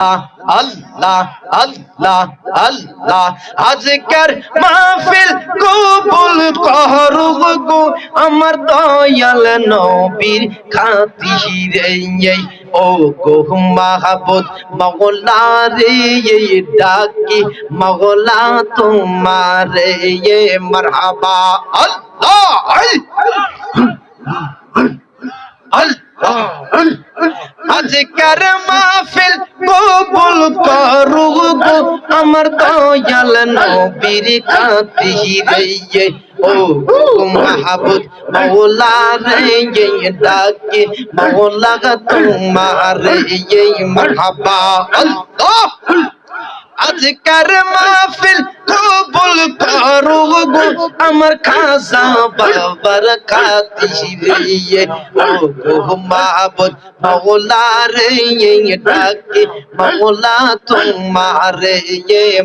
আল্লাহ আল্লাহ আল্লাহ আজকের মাহফিল কবুল করুক গো আমার দয়াল নবীর খাতিরে ও গো মাহবুদ মগলা রে ডাকি মগলা তোমারে মারহাবা আল্লাহ আমার দয়াল নবীর খাতিরে ও মাহবুব মৌলা রে ডাকে মৌলা তোমারে মারহাবা আল্লাহ মাহফিল কবুল করো গো, আমার খাজা বাবার খাতিরে ও গো মাহবুব মৌলা রে ডাকে মৌলা তোমারে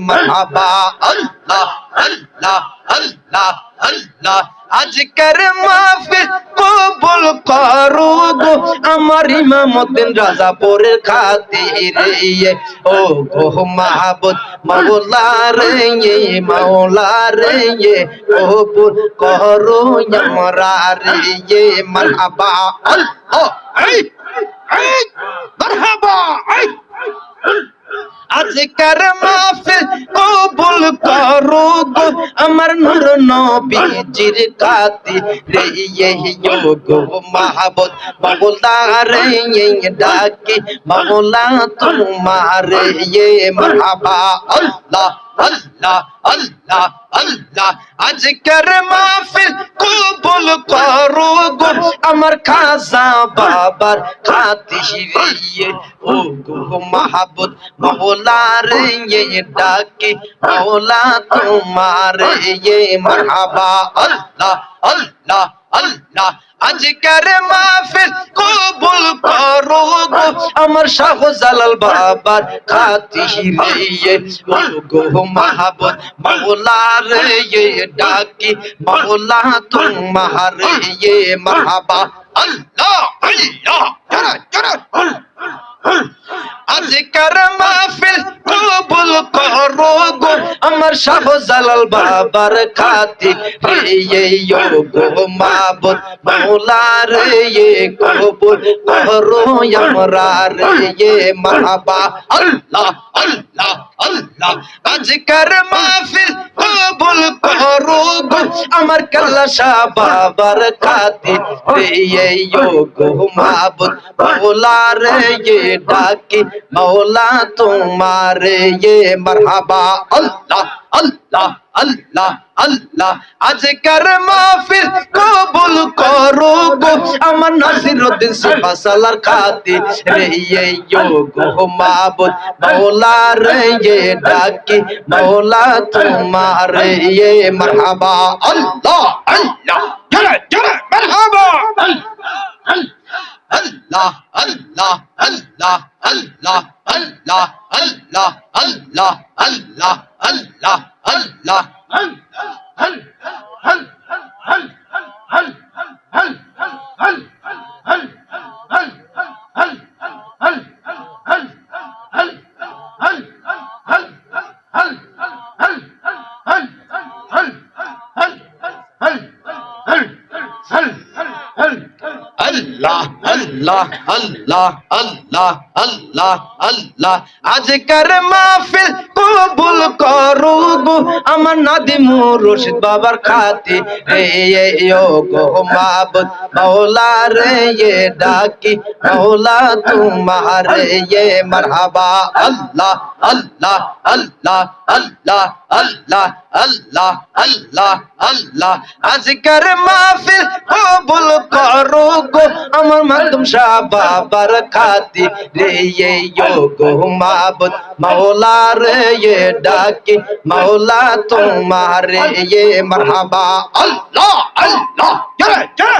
মারহাবা আল্লাহ আল্লাহ আল্লাহ আল্লাহ, আজকের মাহফিল কবুল করো গো, আমার ইমামউদ্দিন রাজাপুরের খাতিরে। ও গো মাহবুব মাওলা রে মাওলা রে কবুল করো আমরা রে মারহাবা আল্লাহ এই এই মারহাবা এই আজকের মাহফিল কবুল করো গো আমার নূর নবীজির কাতি রে ইয়ো গো মাহবুব মাওলা রে ডাকি মাওলা তোমারে ইয়ে মারহাবা আল্লাহ আল্লাহ আল্লাহ আল্লাহ আজকের মাহফিল কবুল করো গো আমার খাজা বাবার খাতিরে ও গো মাহবুব মাওলা রে ডাকি মাওলা তোমারে ইয়ে মারহাবা। আল্লাহ আল্লাহ আল্লাহ আজকের মাহফিল আমার শাহ জালাল বাবার খাতিরে ও গো মাহবুব মাওলা রে ডাকি, মাওলা তোমার ইয়ে মারহাবা। আল্লাহ আল্লাহ জরা জরা আজকের মাহফিল কবুল করো গো। আমার শাহ জালাল বাবার খাতি গো মাবুদ মাওলা রে কবুল করো আমরার রে মাহবা। আল্লাহ আল্লাহ আল্লাহ। আজকের মাহফিল কবুল করো আমার কাল্লা বাবার খাতি রে ডাকি, মৌলা তোমারে ইয়ে মারহাবা। আল্লাহ আল্লাহ আল্লাহ আল্লাহ। আজকের মাহফিল কবুল আমার নাসিরউদ্দিন সিফাসালার খাতি রে ইয়ে ইয়ো গো মাবুদ মৌলা রে ইয়ে ডাকি মৌলা তোমারে ইয়ে মারহাবা, আল্লাহ আল্লাহ, জরা জরা, মারহাবা। আল্লাহ আল্লাহ আল্লাহ আল্লাহ আল্লাহ আল্লাহ আল্লাহ আল্লাহ আল্লাহ আল্লাহ। আল্লাহ আল্লাহ আল্লাহ আল্লাহ আল্লাহ। আজকের মাহফিল কবুল করো আমার নাদিমু রশিদ বাবার খাতি। রে ও গো মাবুদ মাওলা রে ডাকি। মাওলা তোমারে ইয়ে মারহাবা। আল্লাহ আল্লাহ আল্লাহ আল্লাহ। আল্লাহ আল্লাহ আল্লাহ আজকের মাহফিল কবুল করো গো। আমার মাকদুম শাহ বাবার খাতি রে ইয়ো গো মাবুদ। মাওলা রে ইয়ে ডাকি, মাওলা তোমারে ইয়ে মারহাবা। আল্লাহ আল্লাহ জরা জরা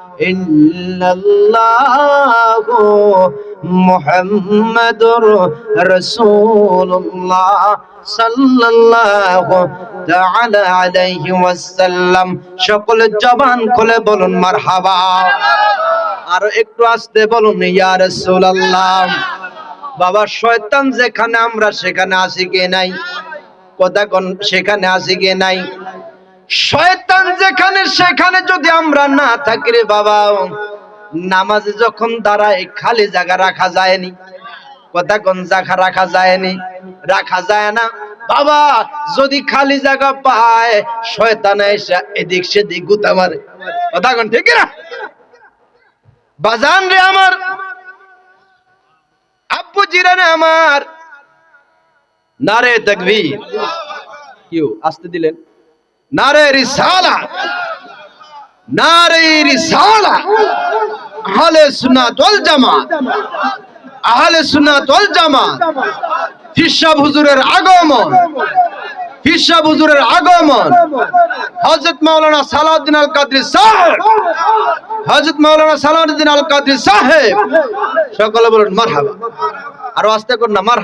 ইল্লাল্লাহু মুহাম্মাদুর রাসূলুল্লাহ সাল্লাল্লাহু তাআলা আলাইহি ওয়াসাল্লাম। সকল জবান খুলে বলুন, মারহাবা। আরও একটু আসতে বলুন, ইয়া রাসূলুল্লাহ। বাবা, শয়তান যেখানে, আমরা সেখানে আসি কে নাই? কথা সেখানে আসি কে নাই? শয়তান যেখানে, সেখানে যদি আমরা না থাকি রে বাবা, নামাজে যখন দাঁড়ায়, খালি জায়গা রাখা যায়নি কথা কোন জায়গা রাখা যায়নি, রাখা যায় না। বাবা, যদি খালি জায়গা পায়, শয়তান এসে এদিক সেদিক গুতা মারে। কথা কোন ঠিক না বাজান রে আমার, আব্বু জিরানে আমার। নারে তাকবীর। কিউ, আসতে দিলেন। নারে রিসালা নারে রিসালা, আহলে সুন্নাত ওয়াল জামাত, আহলে সুন্নাত ওয়াল জামাত ফিরসাব হুজুরের আগমন ফিরসাব হুজুরের আগমন, হযরত মাওলানা সালাউদ্দিন আল কাদরি সাহেব, হযরত মাওলানা সালাউদ্দিন আল কাদরি সাহেব, সকলে বলুন মারহাবা, আর আস্তে করুন না, মারহাবা।